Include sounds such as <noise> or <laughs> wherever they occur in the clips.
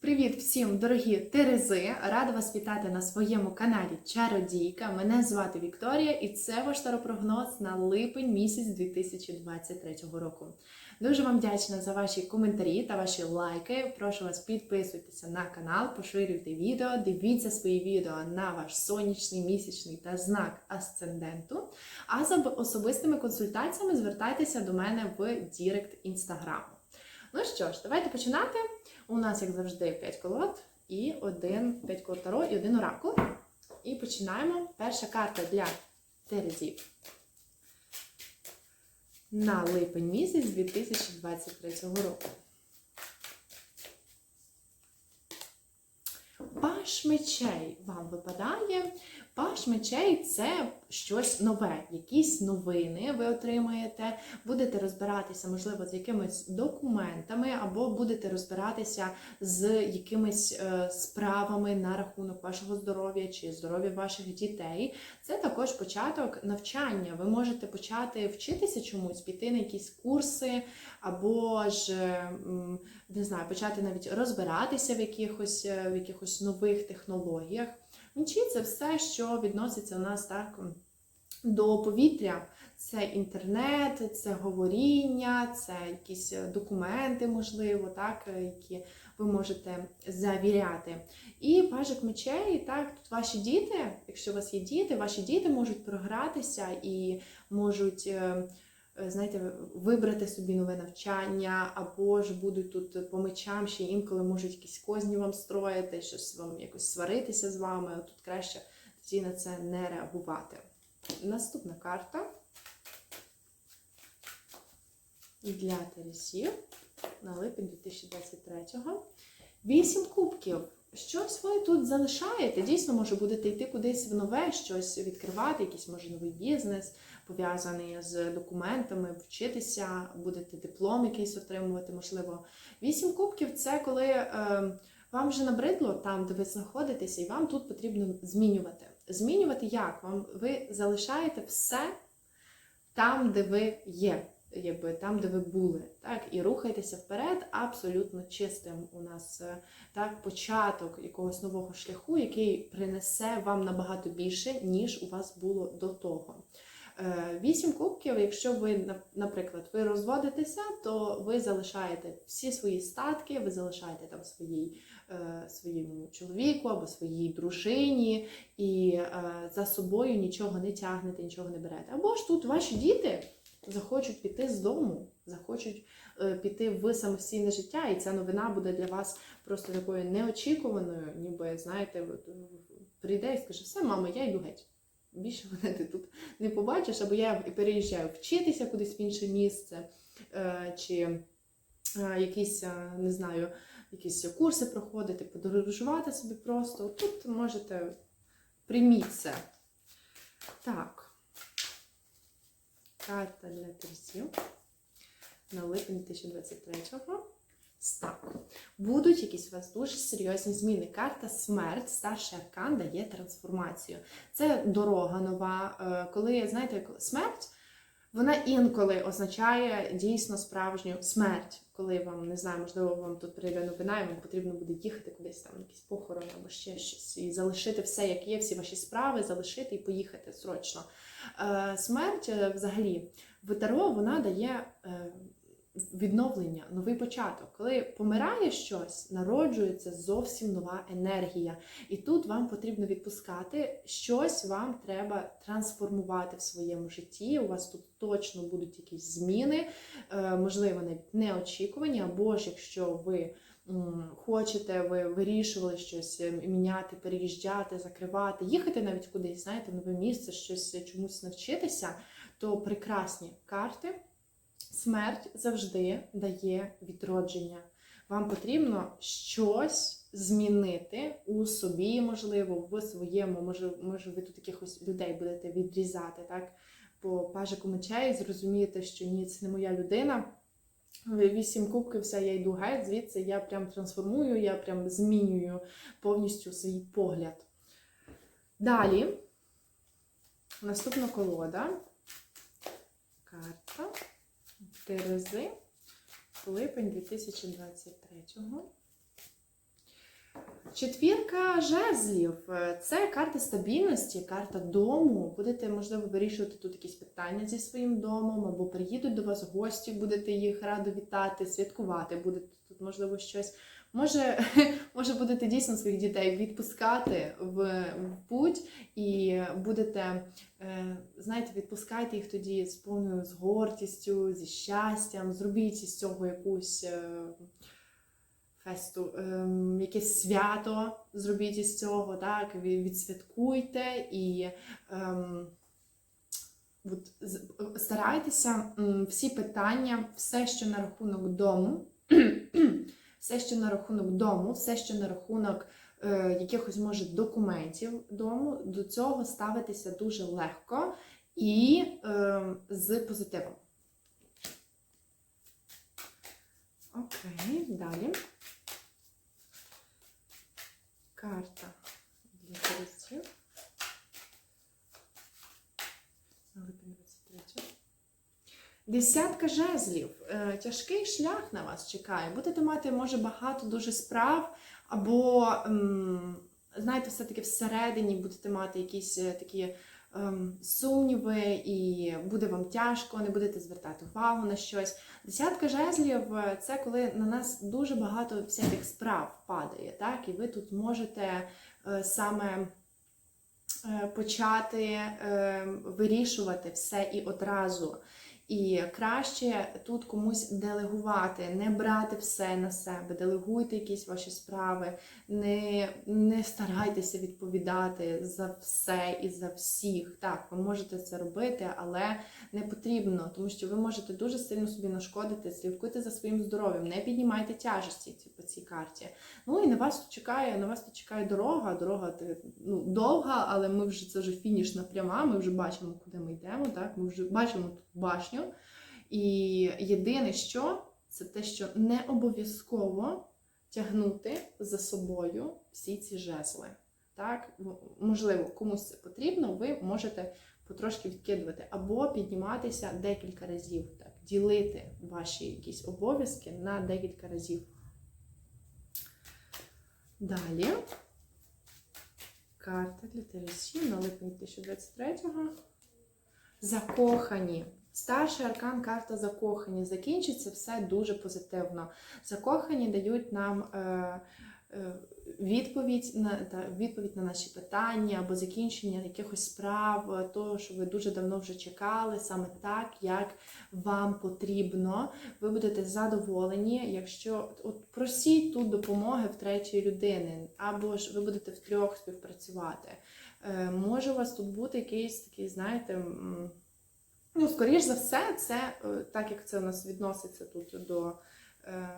Привіт всім, дорогі Терези! Рада вас вітати на своєму каналі Чародійка. Мене звати Вікторія, і це ваш таропрогноз на липень місяць 2023 року. Дуже вам вдячна за ваші коментарі та ваші лайки. Прошу вас підписуйтеся на канал, поширюйте відео, дивіться свої відео на ваш сонячний, місячний та знак асценденту. А за особистими консультаціями звертайтеся до мене в Дірект інстаграму. Ну що ж, давайте починати. У нас, як завжди, 5 колод і один 5 колод таро і один оракул. І починаємо. Перша карта для Терезів на липень місяць 2023 року. Паш мечей вам випадає. Паш мечей це щось нове, якісь новини ви отримаєте, будете розбиратися, можливо, з якимись документами, або будете розбиратися з якимись е, справами на рахунок вашого здоров'я чи здоров'я ваших дітей. Це також початок навчання. Ви можете почати вчитися чомусь, піти на якісь курси, або ж не знаю, почати навіть розбиратися в якихось, е, в якихось нових технологіях. Мічі це все, що відноситься у нас так до повітря. Це інтернет, це говоріння, це якісь документи, можливо, так, які ви можете завіряти. І пажик мечей, так, тут ваші діти, якщо у вас є діти, ваші діти можуть програтися і можуть. Е, Знаєте, вибрати собі нове навчання, або ж будуть тут по мечам, ще інколи можуть якісь козні вам строїти, щось вам якось сваритися з вами. Тут краще тоді на це не реагувати. Наступна карта для Тересів на липень 2023-го. Вісім кубків. Щось ви тут залишаєте. Дійсно, може, будете йти кудись в нове, щось відкривати, якийсь може новий бізнес, пов'язаний з документами, вчитися, будете диплом якийсь отримувати, можливо. Вісім кубків це коли е, вам вже набридло там, де ви знаходитеся, і вам тут потрібно змінювати. Змінювати як? Вам ви залишаєте все там, де ви є якби там, де ви були, так, і рухайтеся вперед абсолютно чистим. У нас е, так початок якогось нового шляху, який принесе вам набагато більше, ніж у вас було до того. Е, вісім кубків, якщо ви, наприклад, ви розводитеся, то ви залишаєте всі свої статки, ви залишаєте там своїй, е, своєму чоловіку або своїй дружині, і за собою нічого не тягнете, нічого не берете. Або ж тут ваші діти захочуть піти з дому, захочуть е, піти в самостійне життя, і ця новина буде для вас просто такою неочікуваною, ніби, знаєте, прийде і скаже, все, мама, я йду геть. Більше мене ти тут не побачиш, або я переїжджаю вчитися кудись в інше місце, е, чи е, якісь, не знаю, якісь курси проходити, подорожувати собі просто. Тут можете прийміть це. Так. Карта для терців на липень 2023-го. Так. Будуть якісь у вас дуже серйозні зміни. Карта смерть, старший аркан дає трансформацію. Це дорога нова. Е, коли, знаєте, смерть, вона інколи означає дійсно справжню смерть. Коли вам, не знаю, можливо, вам тут прийде новина, і вам потрібно буде їхати кудись там, якийсь похорон або ще щось, і залишити все, як є, всі ваші справи, залишити і поїхати срочно. Е, смерть взагалі в Таро вона дає е, відновлення, новий початок. Коли помирає щось, народжується зовсім нова енергія. І тут вам потрібно відпускати щось вам треба трансформувати в своєму житті. У вас тут точно будуть якісь зміни, можливо, навіть неочікувані, або ж якщо ви. Хочете, ви вирішували щось міняти, переїжджати, закривати, їхати навіть кудись, знаєте, нове місце, щось чомусь навчитися, то прекрасні карти. Смерть завжди дає відродження. Вам потрібно щось змінити у собі, можливо, в своєму, може, може ви тут якихось людей будете відрізати, так? По пажику мечей зрозумієте, що ні, це не моя людина. Вісім кубків, все, я йду геть, звідси я прям трансформую, я прям змінюю повністю свій погляд. Далі, наступна колода. Карта Терези, липень 2023-го. Четвірка жезлів Е, це карта стабільності, карта дому. Будете, можливо, вирішувати тут якісь питання зі своїм домом, або приїдуть до вас гості, будете їх радо вітати, святкувати, будете тут, можливо, щось. Може, <laughs> може будете дійсно своїх дітей відпускати в, путь і будете, е, знаєте, відпускайте їх тоді з повною з гордістю, зі щастям, зробіть із цього якусь. е, фесту, ем, якесь свято зробіть із цього, так, відсвяткуйте і ем, от, старайтеся всі питання, все, що на рахунок дому, <clears throat> все, що на рахунок дому, все, що на рахунок е, якихось може документів дому, до цього ставитися дуже легко і ем, з позитивом. Окей, далі. Карта для туристів. На липень 23. Десятка жезлів. Е, Тяжкий шлях на вас чекає. Будете мати, може, багато дуже справ, або, ем, знаєте, все-таки всередині будете мати якісь е, такі ем, сумніви, і буде вам тяжко, не будете звертати увагу на щось. Десятка жезлів е, це коли на нас дуже багато всяких справ падає, так? І ви тут можете саме почати е, вирішувати все і одразу. І краще тут комусь делегувати, не брати все на себе, делегуйте якісь ваші справи, не, не старайтеся відповідати за все і за всіх. Так, ви можете це робити, але не потрібно, тому що ви можете дуже сильно собі нашкодити, слідкуйте за своїм здоров'ям, не піднімайте тяжесті по цій карті. Ну і на вас чекає, на вас чекає дорога. Дорога ну, довга, але ми вже це вже фінішна пряма. Ми вже бачимо, куди ми йдемо. Так, ми вже бачимо тут башню. І єдине, що це те, що не обов'язково тягнути за собою всі ці жезли. Так, можливо, комусь це потрібно, ви можете потрошки відкидувати або підніматися декілька разів, так, ділити ваші якісь обов'язки на декілька разів. Далі. Карта для тересів на липень 2023-го. Закохані. Старший аркан карта закохані. Закінчиться все дуже позитивно. Закохані дають нам е, е, відповідь на та, відповідь на наші питання або закінчення якихось справ, е, того, що ви дуже давно вже чекали, саме так, як вам потрібно. Ви будете задоволені, якщо от просіть тут допомоги в третьої людини, або ж ви будете втрьох співпрацювати. Е, може у вас тут бути якийсь такий, знаєте. Ну, скоріш за все, це е, так як це у нас відноситься тут до, е,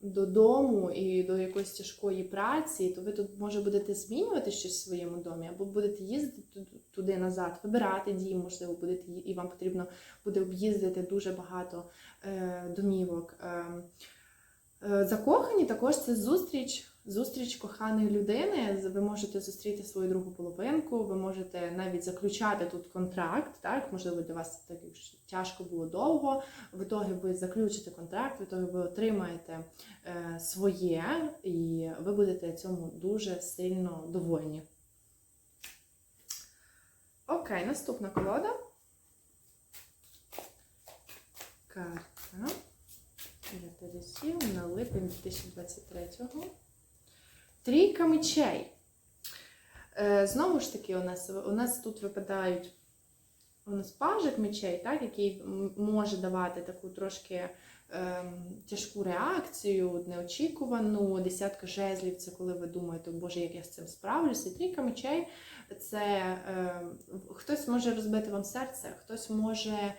до дому і до якоїсь тяжкої праці, то ви тут може будете змінювати щось в своєму домі, або будете їздити туди назад, вибирати дім, можливо, будете і вам потрібно буде об'їздити дуже багато е, домівок. Е, е, закохані також це зустріч. Зустріч коханої людини. Ви можете зустріти свою другу половинку, ви можете навіть заключати тут контракт. Так, можливо, для вас так тяжко було довго. В ітогі ви заключите контракт, в ітогі ви отримаєте е, своє, і ви будете цьому дуже сильно довольні. Окей, наступна колода. Карта для на липень 2023-го. Трійка мечей. Е, знову ж таки, у нас, у нас тут випадають у нас пажик мечей, так, який може давати таку трошки ем, тяжку реакцію, неочікувану. Десятка жезлів це коли ви думаєте, боже, як я з цим справлюся. Трійка мечей це ем, хтось може розбити вам серце, хтось може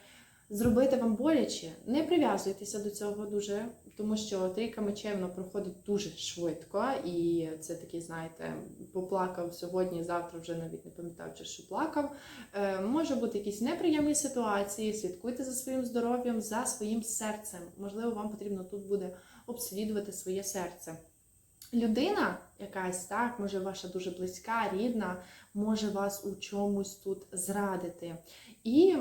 зробити вам боляче. Не прив'язуйтеся до цього дуже, тому що трійка мечей воно проходить дуже швидко, і це такий, знаєте, поплакав сьогодні, завтра вже навіть не пам'ятав, чи що плакав. Е, може бути якісь неприємні ситуації. Слідкуйте за своїм здоров'ям, за своїм серцем. Можливо, вам потрібно тут буде обслідувати своє серце. Людина якась, так, може ваша дуже близька, рідна, може вас у чомусь тут зрадити. І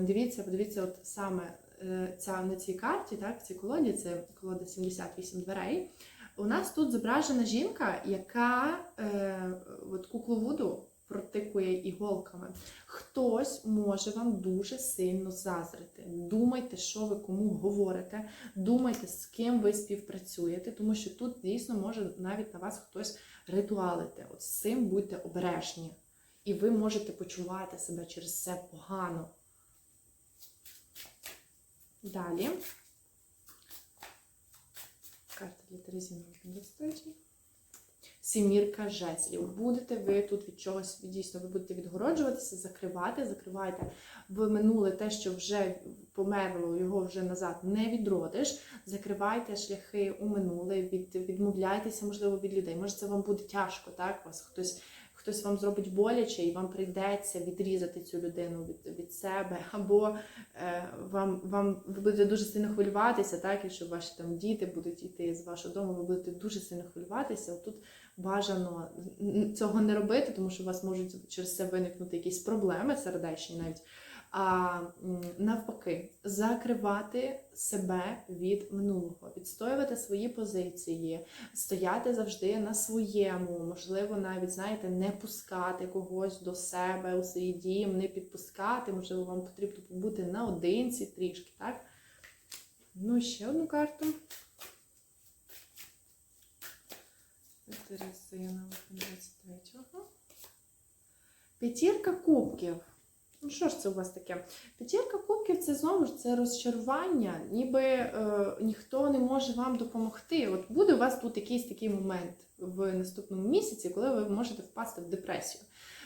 дивіться, подивіться, от саме е, ця на цій карті, так, в цій колоді, це колода 78 дверей. У нас тут зображена жінка, яка е, от куклу Вуду протикує іголками. Хтось може вам дуже сильно зазрити. Думайте, що ви кому говорите, думайте, з ким ви співпрацюєте, тому що тут дійсно може навіть на вас хтось ритуалити. От з цим будьте обережні. І ви можете почувати себе через це погано. Далі. Карта для Терезіни стоїть. Сімірка жезлів. Будете ви тут від чогось дійсно ви будете відгороджуватися, закривати, закривайте в минуле те, що вже померло, його вже назад не відродиш. Закривайте шляхи у минуле, від, відмовляйтеся, можливо, від людей. Може, це вам буде тяжко, так? Вас хтось. Хтось вам зробить боляче, і вам прийдеться відрізати цю людину від, від себе, або е, вам, вам ви будете дуже сильно хвилюватися, так, якщо ваші там діти будуть йти з вашого дому, ви будете дуже сильно хвилюватися. Тут бажано цього не робити, тому що у вас можуть через це виникнути якісь проблеми сердечні навіть. А навпаки, закривати себе від минулого, відстоювати свої позиції, стояти завжди на своєму, можливо, навіть знаєте, не пускати когось до себе у свій дім, не підпускати, можливо, вам потрібно побути наодинці трішки, так? Ну, ще одну карту. Терезина 23-го. П'ятірка кубків. Ну, що ж це у вас таке? П'ятірка кубків це знову ж це розчарування, ніби е, ніхто не може вам допомогти. От буде у вас тут якийсь такий момент в наступному місяці, коли ви можете впасти в депресію.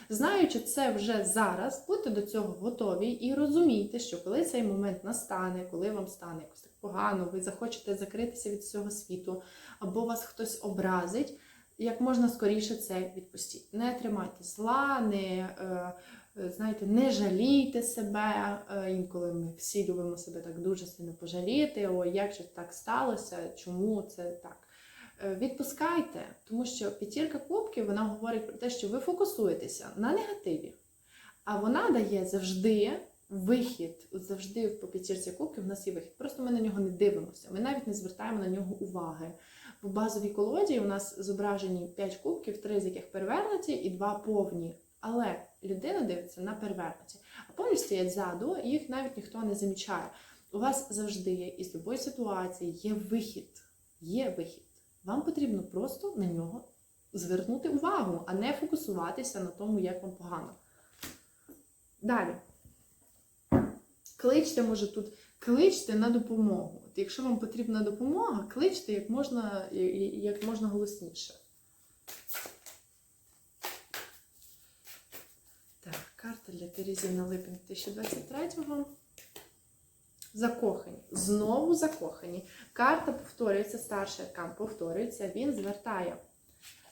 Знаючи це вже зараз, будьте до цього готові і розумійте, що коли цей момент настане, коли вам стане якось так погано, ви захочете закритися від цього світу, або вас хтось образить, як можна скоріше це відпустіть. Не тримайте зла, не. Е, Знаєте, не жалійте себе. Е, Інколи ми всі любимо себе так дуже сильно пожаліти. О, як же так сталося? Чому це так? Е, Відпускайте, тому що п'ятірка кубків вона говорить про те, що ви фокусуєтеся на негативі, а вона дає завжди вихід. Завжди по п'ятірці кубків в нас є вихід. Просто ми на нього не дивимося. Ми навіть не звертаємо на нього уваги. В базовій колоді у нас зображені 5 кубків, 3 з яких перевернуті і 2 повні. Але людина дивиться на перевернуті, а повні стоять ззаду, і їх навіть ніхто не замічає. У вас завжди є із будь-якої ситуації є вихід. Є вихід. Вам потрібно просто на нього звернути увагу, а не фокусуватися на тому, як вам погано. Далі. Кличте, може, тут кличте на допомогу. От якщо вам потрібна допомога, кличте як можна, як можна голосніше. Так, карта для Терезі на липень 2023-го. Закохані. Знову закохані. Карта повторюється, старший аркан повторюється, він звертає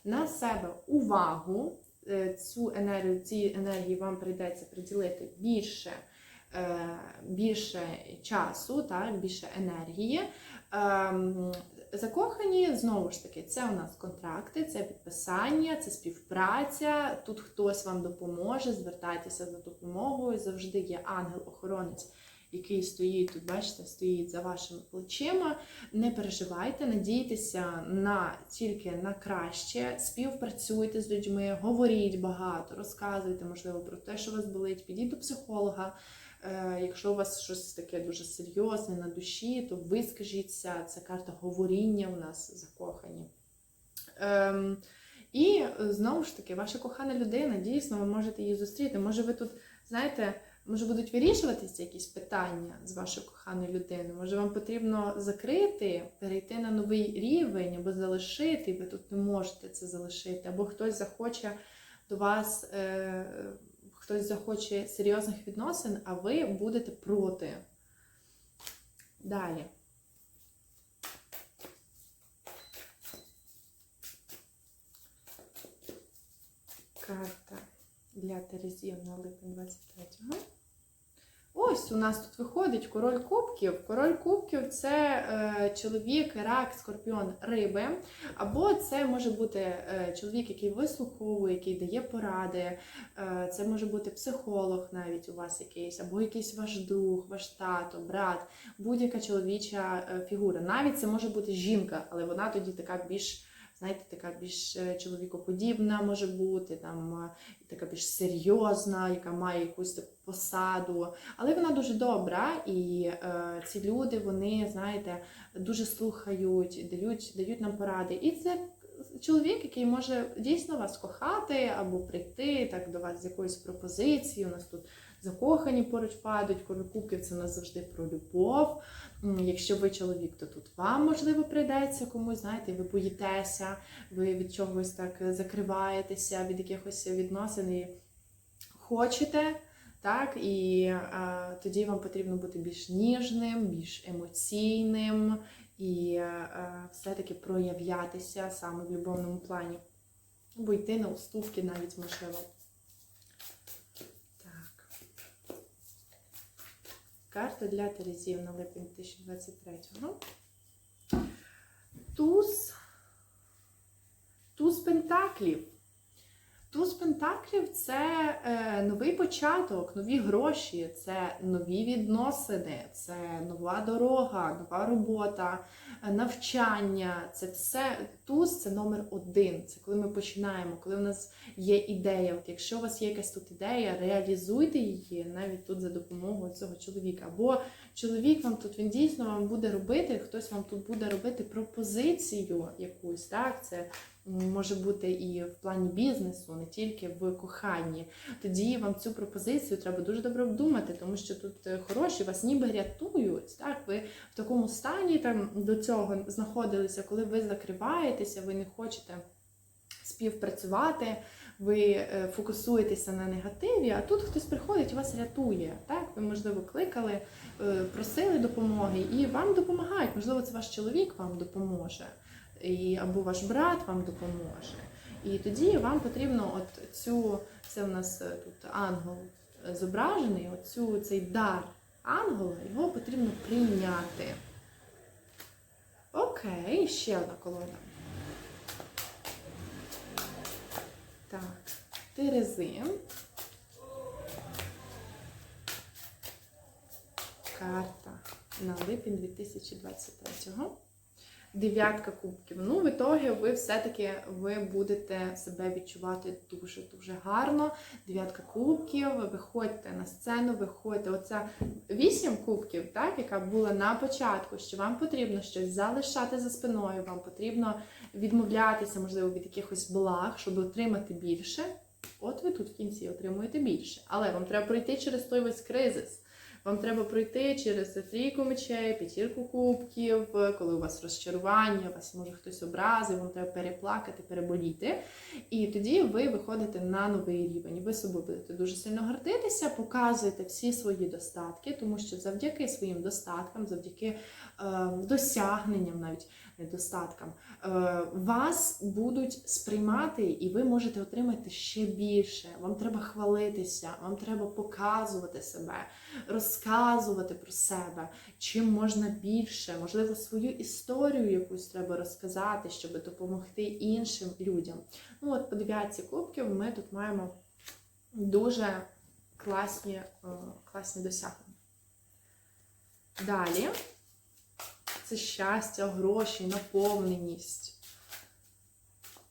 на себе увагу. Е, Цю енергію, ці енергії вам прийдеться приділити більше більше часу, так, більше енергії. Ем, Закохані, знову ж таки, це у нас контракти, це підписання, це співпраця. Тут хтось вам допоможе, звертайтеся за допомогою. Завжди є ангел-охоронець, який стоїть тут, бачите, стоїть за вашими плечима. Не переживайте, надійтеся на тільки на краще, співпрацюйте з людьми, говоріть багато, розказуйте, можливо, про те, що вас болить, підіть до психолога. Е, Якщо у вас щось таке дуже серйозне на душі, то вискажіться, це карта говоріння у нас закохані. Ем, і знову ж таки, ваша кохана людина, дійсно, ви можете її зустріти. Може, ви тут, знаєте, може будуть вирішуватися якісь питання з вашою коханою людиною. Може, вам потрібно закрити, перейти на новий рівень або залишити, ви тут не можете це залишити, або хтось захоче до вас. Е, хтось захоче серйозних відносин, а ви будете проти. Далі. Карта для Терезів на липень 23-го. Ось у нас тут виходить король кубків. Король кубків це е, чоловік, рак, скорпіон, риби. Або це може бути е, чоловік, який вислуховує, який дає поради. Е, це може бути психолог навіть у вас якийсь, або якийсь ваш друг, ваш тато, брат, будь-яка чоловіча фігура. Навіть це може бути жінка, але вона тоді така більш. Знаєте, така більш е, чоловікоподібна може бути, там е, така більш серйозна, яка має якусь посаду. Але вона дуже добра, і е, ці люди, вони, знаєте, дуже слухають, дають, дають нам поради. І це чоловік, який може дійсно вас кохати або прийти так до вас з якоюсь пропозицією. У нас тут закохані поруч падають, коли кубків це у нас завжди про любов. Якщо ви чоловік, то тут вам можливо прийдеться комусь, знаєте, ви боїтеся, ви від чогось так закриваєтеся, від якихось відносин і хочете. Так, і е, тоді вам потрібно бути більш ніжним, більш емоційним і все-таки проявлятися саме в любовному плані. Або йти на уступки навіть можливо. Карта для Терезів на липень 2023-го. Туз. Туз Пентаклів. Туз Пентаклів це е, новий початок, нові гроші, це нові відносини, це нова дорога, нова робота, е, навчання. Це все туз це номер один. Це коли ми починаємо, коли в нас є ідея. От якщо у вас є якась тут ідея, реалізуйте її навіть тут за допомогою цього чоловіка. Або чоловік вам тут він дійсно вам буде робити, хтось вам тут буде робити пропозицію якусь. Так, це може бути і в плані бізнесу, не тільки в коханні. Тоді вам цю пропозицію треба дуже добре обдумати, тому що тут е, хороші вас ніби рятують. Так, ви в такому стані там до цього знаходилися, коли ви закриваєтеся, ви не хочете співпрацювати. Ви е, фокусуєтеся на негативі, а тут хтось приходить і вас рятує. Так, ви можливо кликали, е, просили допомоги, і вам допомагають. Можливо, це ваш чоловік вам допоможе і, або ваш брат вам допоможе. І тоді вам потрібно от цю, це у нас е, тут ангел зображений, оцю, цей дар ангела, його потрібно прийняти. Окей, ще одна колода. Так, Терези. Карта на липень 2023-го. Дев'ятка кубків. Ну, в ітогі ви все-таки ви будете себе відчувати дуже-дуже гарно. Дев'ятка кубків, виходьте на сцену, виходьте. Оця вісім кубків, так, яка була на початку, що вам потрібно щось залишати за спиною, вам потрібно відмовлятися, можливо, від якихось благ, щоб отримати більше. От ви тут в кінці отримуєте більше. Але вам треба пройти через той весь кризис. Вам треба пройти через трійку мечей, п'ятірку кубків, коли у вас розчарування, вас може хтось образив, вам треба переплакати, переболіти. І тоді ви виходите на новий рівень. Ви собою будете дуже сильно гордитися, показуєте всі свої достатки, тому що завдяки своїм достаткам, завдяки е, досягненням, навіть недостаткам, е, вас будуть сприймати, і ви можете отримати ще більше. Вам треба хвалитися, вам треба показувати себе, розказувати про себе, чим можна більше, можливо, свою історію якусь треба розказати, щоб допомогти іншим людям. Ну, от по дев'ятці кубків ми тут маємо дуже класні, е, класні досягнення. Далі це щастя, гроші, наповненість.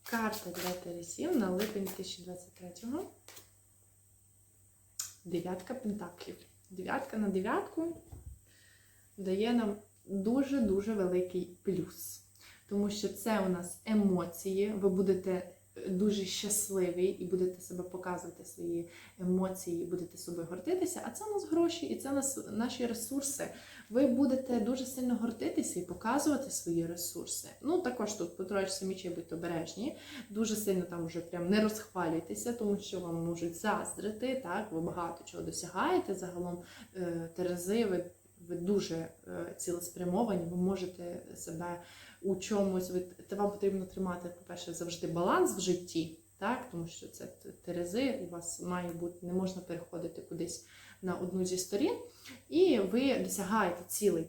Карта для Тересів на липень 2023-го. Дев'ятка пентаклів. Дев'ятка на дев'ятку дає нам дуже-дуже великий плюс. Тому що це у нас емоції. Ви будете дуже щасливі і будете себе показувати свої емоції, і будете собою гордитися. А це у нас гроші, і це у нас наші ресурси. Ви будете дуже сильно гордитися і показувати свої ресурси. Ну також тут по троєчці мічей будьте обережні. Дуже сильно там вже прям не розхвалюйтеся, тому що вам можуть заздрити. Так, ви багато чого досягаєте. Загалом е, Терези, ви, ви дуже е, цілеспрямовані, ви можете себе у чомусь. Ви, та вам потрібно тримати, по-перше, завжди баланс в житті. так? тому що це терези, у вас має бути, не можна переходити кудись на одну зі сторін, і ви досягаєте цілей.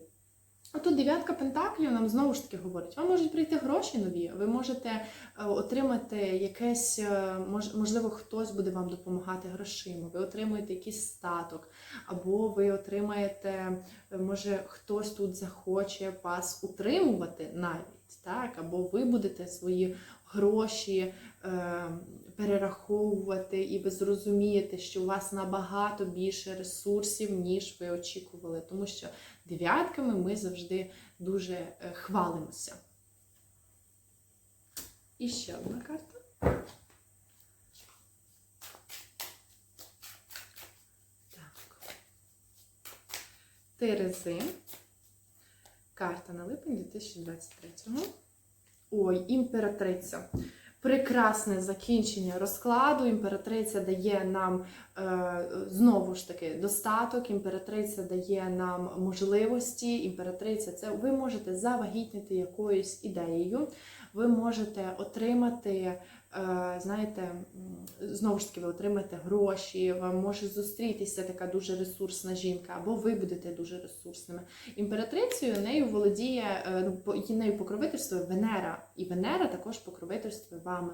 А тут дев'ятка пентаклів нам знову ж таки говорить, вам можуть прийти гроші нові, ви можете е, отримати якесь, е, можливо, хтось буде вам допомагати грошима, ви отримуєте якийсь статок, або ви отримаєте, е, може, хтось тут захоче вас утримувати навіть, так? або ви будете свої гроші перераховувати, і ви зрозумієте, що у вас набагато більше ресурсів, ніж ви очікували, тому що дев'ятками ми завжди дуже е, хвалимося. І ще одна карта. Так. Терези. Карта на липень 2023. Ой, імператриця. Прекрасне закінчення розкладу. Імператриця дає нам е, знову ж таки достаток, імператриця дає нам можливості. Імператриця це ви можете завагітніти якоюсь ідеєю, ви можете отримати, знаєте, знову ж таки, ви отримаєте гроші, вам може зустрітися така дуже ресурсна жінка, або ви будете дуже ресурсними. Імператрицею нею володіє е, ну, нею покровительствує Венера, і Венера також покровительствує вами,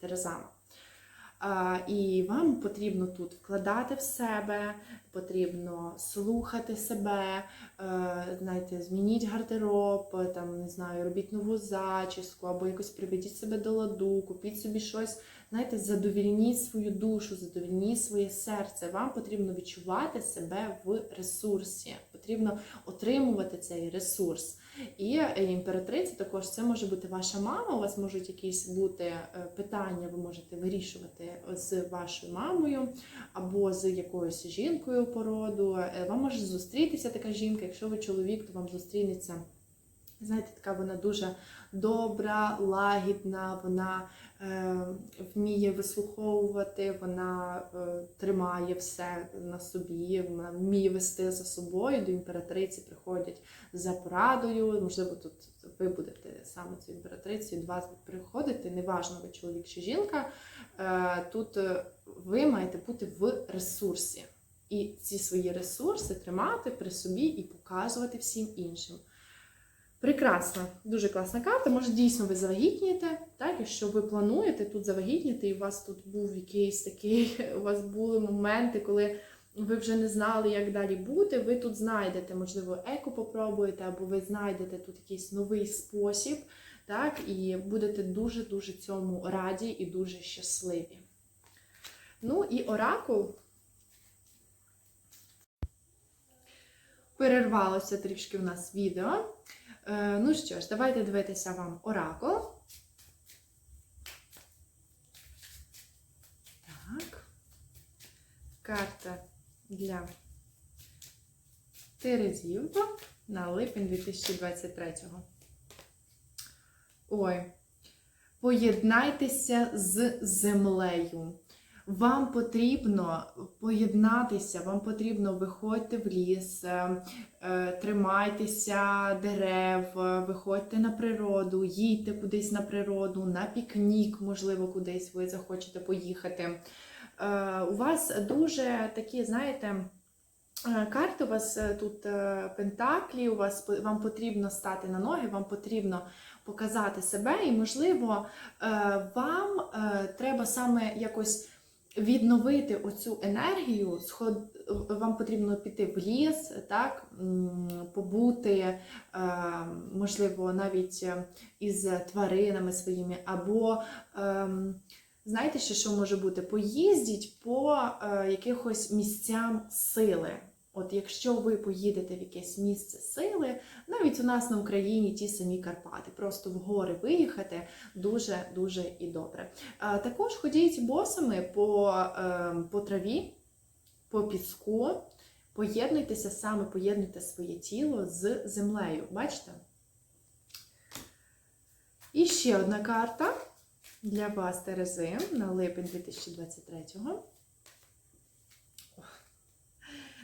Терезами. І вам потрібно тут вкладати в себе, потрібно слухати себе, е, знаєте, змініть гардероб, там не знаю, робіть нову зачіску, або якось приведіть себе до ладу, купіть собі щось. Знаєте, задовільніть свою душу, задовільніть своє серце. Вам потрібно відчувати себе в ресурсі, потрібно отримувати цей ресурс. І е, імператриця також це може бути ваша мама. У вас можуть якісь бути е, питання, ви можете вирішувати з вашою мамою або з якоюсь жінкою по роду. Е, Вам може зустрітися така жінка. Якщо ви чоловік, то вам зустрінеться. Знаєте, така вона дуже добра, лагідна, вона е, вміє вислуховувати, вона е, тримає все на собі, вона вміє вести за собою. До імператриці приходять за порадою. Можливо, тут ви будете саме цю імператрицю, від вас приходити, неважно, ви чоловік чи жінка. Е, Тут е, ви маєте бути в ресурсі. І ці свої ресурси тримати при собі і показувати всім іншим. Прекрасна, дуже класна карта. Може, дійсно ви завагітнієте, так? Якщо ви плануєте тут завагітніти, і у вас тут був якийсь такий, <laughs> у вас були моменти, коли ви вже не знали, як далі бути, ви тут знайдете, можливо, еко попробуєте, або ви знайдете тут якийсь новий спосіб, так? І будете дуже-дуже цьому раді і дуже щасливі. Ну і оракул. Перервалося трішки у нас відео. Е, Ну що ж, давайте дивитися вам оракул. Так. Карта для Терезів на липень 2023-го. Ой. Поєднайтеся з землею. Вам потрібно поєднатися, вам потрібно виходьте в ліс, е, е, тримайтеся дерев, е, виходьте на природу, їдьте кудись на природу, на пікнік, можливо, кудись ви захочете поїхати. У вас дуже такі, знаєте, карти, у вас тут пентаклі, у вас вам потрібно стати на ноги, вам потрібно показати себе, і, можливо, вам треба саме якось відновити оцю енергію, вам потрібно піти в ліс, так, побути, е, можливо, навіть е, із тваринами своїми, або ем, знаєте, що може бути? Поїздіть по е, якихось місцям сили. От якщо ви поїдете в якесь місце сили, навіть у нас на Україні ті самі Карпати, просто в гори виїхати дуже дуже і добре. Також ходіть босами по, е, по траві, по піску, поєднуйтеся саме, поєднуйте своє тіло з землею. Бачите? І ще одна карта для вас, Терези, на липень 2023-го.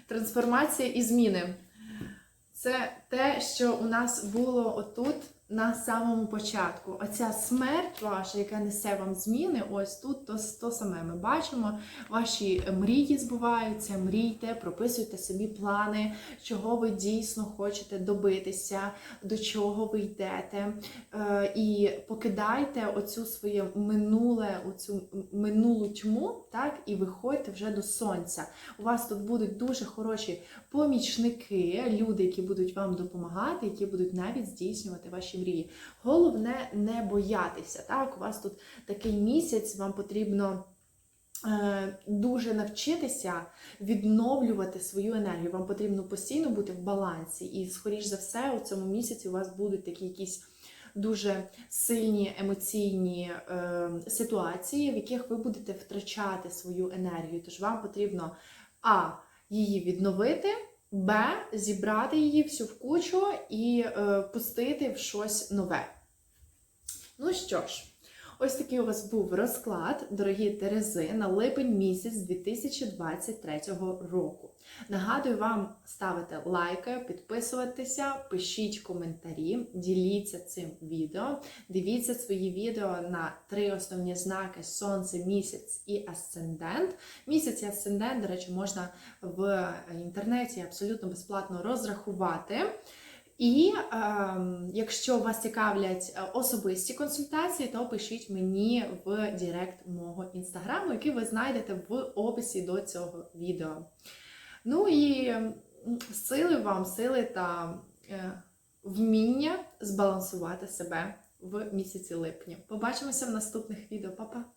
Трансформація і зміни. Це те, що у нас було отут на самому початку. Оця смерть ваша, яка несе вам зміни, ось тут то, то саме ми бачимо. Ваші мрії збуваються, мрійте, прописуйте собі плани, чого ви дійсно хочете добитися, до чого ви йдете. Е, і покидайте оцю своє минуле, оцю минулу тьму, так, і виходьте вже до сонця. У вас тут будуть дуже хороші помічники, люди, які будуть вам допомагати, які будуть навіть здійснювати ваші мрії. Головне не боятися. Так, у вас тут такий місяць, вам потрібно. е, Дуже навчитися відновлювати свою енергію. Вам потрібно постійно бути в балансі, і, скоріш за все, у цьому місяці у вас будуть такі якісь дуже сильні емоційні е, ситуації, в яких ви будете втрачати свою енергію. Тож вам потрібно а. її відновити, б. зібрати її всю в кучу і е, пустити в щось нове. Ну що ж. Ось такий у вас був розклад, дорогі Терези, на липень місяць 2023 року. Нагадую вам ставити лайки, підписуватися, пишіть коментарі, діліться цим відео. Дивіться свої відео на три основні знаки: Сонце, місяць і асцендент. Місяць і асцендент, до речі, можна в інтернеті абсолютно безплатно розрахувати. І е, якщо вас цікавлять е, особисті консультації, то пишіть мені в Директ мого інстаграму, який ви знайдете в описі до цього відео. Ну і сили вам, сили та е, вміння збалансувати себе в місяці липня. Побачимося в наступних відео. Па-па!